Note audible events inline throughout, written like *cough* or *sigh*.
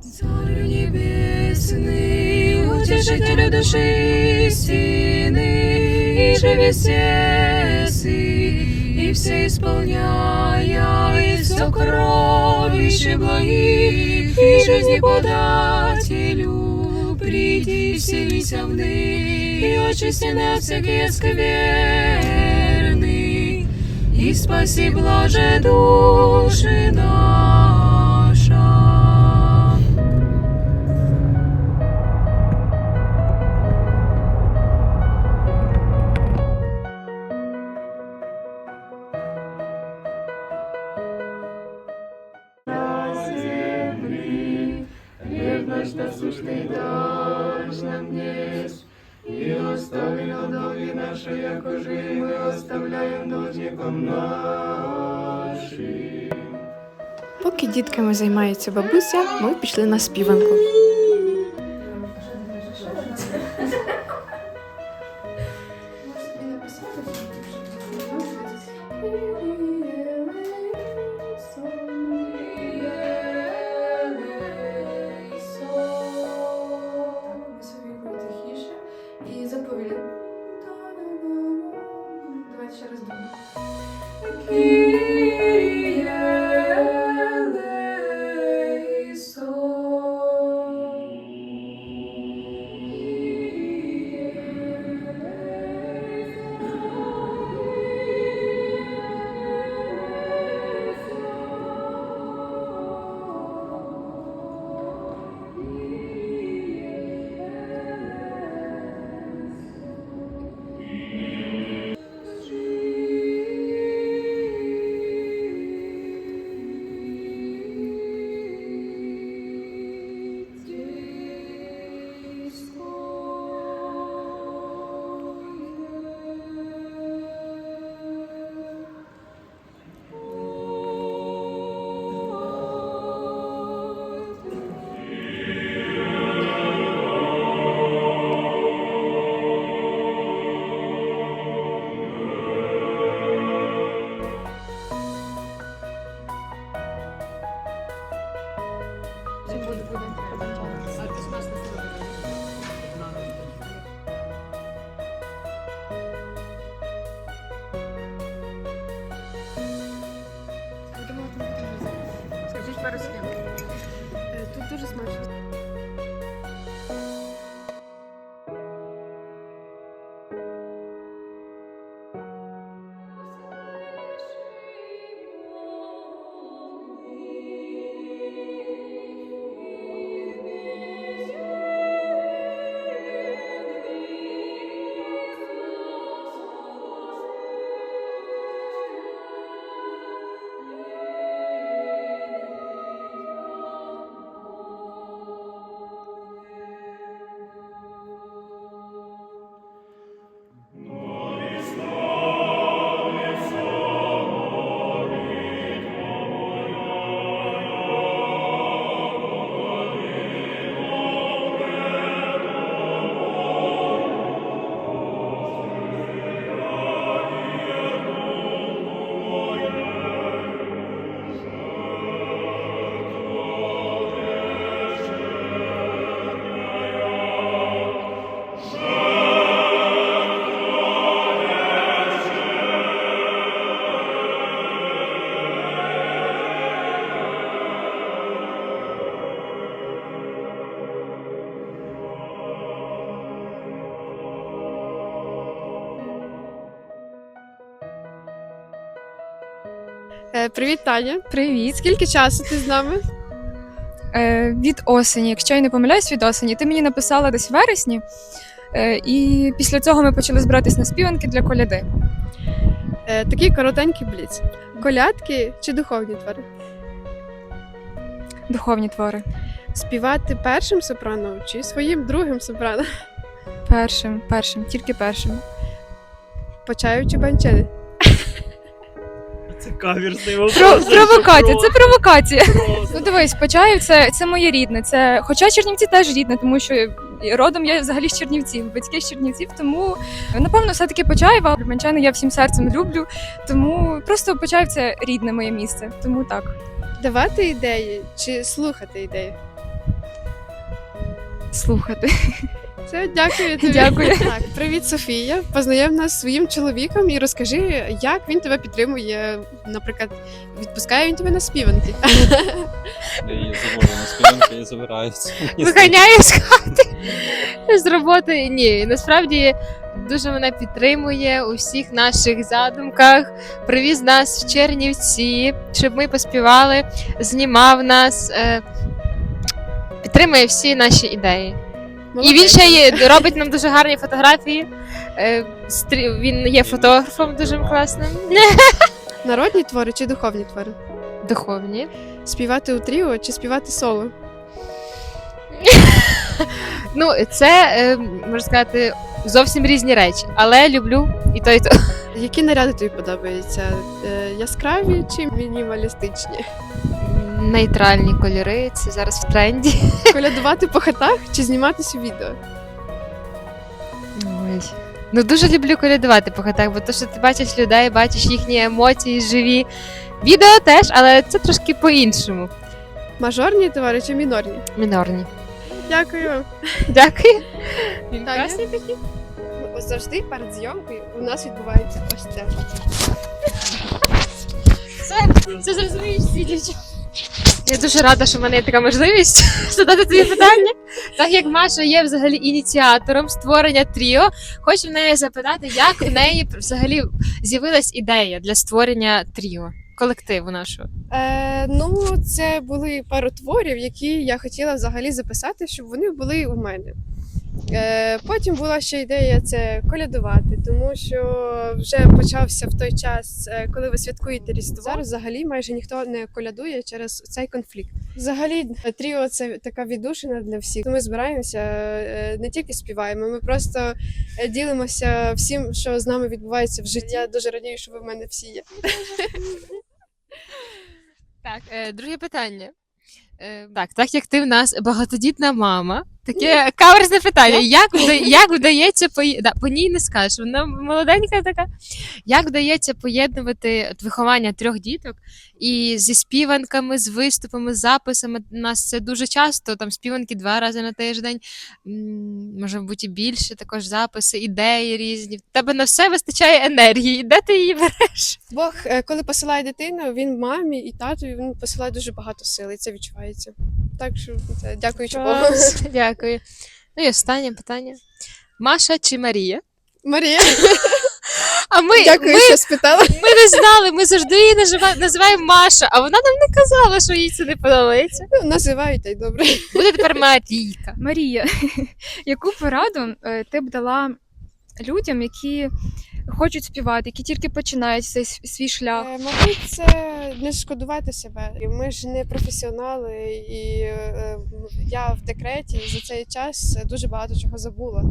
Царь небесный, утешитель души истины, и весесы, и все исполняя, и сокровище благих, и жизни подателю, приди, вселися в них, и очисти от всякие скверны, и спаси, блаже души наша. Наш насущный дашь нам днесь, и остави долги наши, як уже мы оставляем должником нашим. Поки дітками займається бабуся, ми пішли на співанку. Давайте ще смачно. Привіт, Таня. Привіт. Скільки часу ти з нами? Е, від осені, якщо я не помиляюсь, від осені. Ти мені написала десь в вересні, е, і після цього ми почали збиратись на співанки для коляди. Е, Такий коротенький бліц. Колядки чи духовні твори? Духовні твори. Співати першим сопраном чи своїм другим сопраном? Першим, першим, тільки першим. По чаю чи банчели? Каверсний Про, провокація, це провокація. Ну дивись, Почаїв це, це моє рідне. Це, хоча Чернівці теж рідне, тому що родом я взагалі з Чернівців, батьки з Чернівців, тому напевно все-таки Почаєва. Люблянчани я всім серцем люблю. Тому просто Почаїв це рідне моє місце. Тому так. Давати ідеї чи слухати ідеї? слухати. Все, дякую тобі. Дякую. Так, привіт, Софія. Познайом нас зі своїм чоловіком і розкажи, як він тебе підтримує. Наприклад, відпускає він тебе на співанки. Я її на співанки і забираються. виганяє з хати з роботи. Ні, насправді дуже мене підтримує у всіх наших задумках. Привіз нас в Чернівці, щоб ми поспівали, знімав нас. Е, підтримує всі наші ідеї. І він ще є, робить нам дуже гарні фотографії. Е, стрі- він є фотографом дуже класним. *laughs* народні твори чи духовні твори? Духовні. Співати у тріо чи співати соло? *laughs* Ну, це е, можна сказати зовсім різні речі, але люблю і то, і то. Які наряди тобі подобаються? Е, Яскраві чи мінімалістичні? Нейтральні кольори, це зараз в тренді. *laughs* Колядувати по хатах чи зніматися у відео? Ой. Ну дуже люблю колядувати по хатах, бо то, що ти бачиш людей, бачиш їхні емоції живі. Відео теж, але це трошки по-іншому. Мажорні твори чи мінорні? Мінорні. Дякую. Дякую. *laughs* Таня? Ну, Завжди перед зйомкою у нас відбувається ось це. Це, це зрозумієш всі дівчата. Я дуже рада, що в мене є така можливість *laughs* задати тобі питання. Так як Маша є взагалі ініціатором створення тріо, хочу в неї запитати, як в неї взагалі з'явилась ідея для створення тріо, колективу нашого. Е, ну, це були пару творів, які я хотіла взагалі записати, щоб вони були у мене. Е, потім була ще ідея це колядувати, тому що вже почався в той час, е, коли ви святкуєте Різдво. Зараз взагалі майже ніхто не колядує через цей конфлікт. Взагалі, е, тріо це така віддушина для всіх. Ми збираємося, не тільки співаємо, ми просто ділимося всім, що з нами відбувається в житті. Я дуже радію, що ви в мене всі є. Так, друге питання. Так, так як ти в нас багатодітна мама, таке каверзне питання. Як, вда- як вдається пої- да, по ній не скажеш, вона молоденька така. Як вдається поєднувати от виховання трьох діток і зі співанками, з виступами, з записами? У нас це дуже часто, там співанки два рази на тиждень, може бути і більше, також записи, ідеї різні. В тебе на все вистачає енергії. Де ти її береш? Бог, е, коли посилає дитину, він мамі і татові він посилає дуже багато сили, і це відчувається. Так що це дякуючи Богу. *laughs* Дякую. Ну і останнє питання. Маша чи Марія? Марія, *laughs* А ми, дякую, ми, що спитала. ми не знали, ми завжди її назива- називаємо Маша, а вона нам не казала, що їй це не подобається. Ну, називають та й добре. Буде тепер Марійка. Марія, *laughs* яку пораду е, ти б дала людям, які хочуть співати, які тільки починають цей свій шлях? Е, Мабуть, це не шкодувати себе. Ми ж не професіонали, і е, я в декреті і за цей час дуже багато чого забула.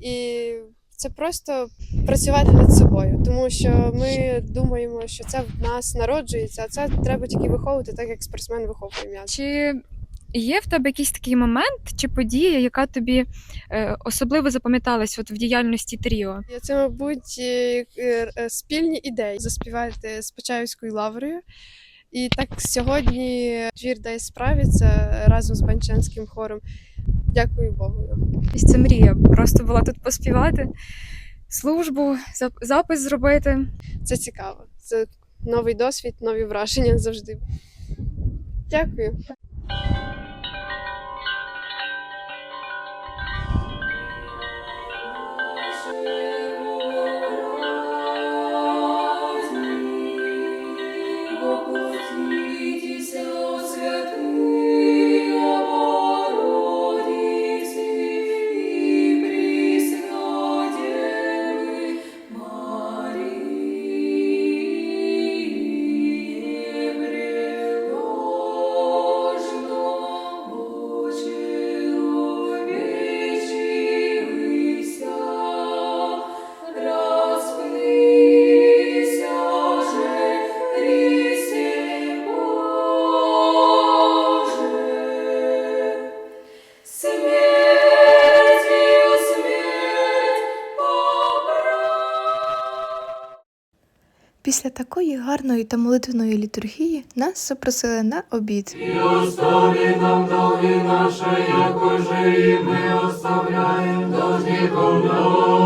І це просто працювати над собою, тому що ми думаємо, що це в нас народжується, а це треба тільки виховувати, так як спортсмен виховує м'яч. Чи є в тебе якийсь такий момент чи подія, яка тобі е, особливо запам'яталась от в діяльності Тріо? Це, мабуть, е, е, е, спільні ідеї заспівати з Почаївською лаврою. І так сьогодні твір дай справиться разом з Банчанським хором. Дякую Богу. І це мрія. Просто була тут поспівати, службу, запис зробити. Це цікаво. Це новий досвід, нові враження завжди. Дякую. Після такої гарної та молитвеної літургії нас запросили на обід. І остави нам долги наші, якоже і ми оставляємо должником нашим.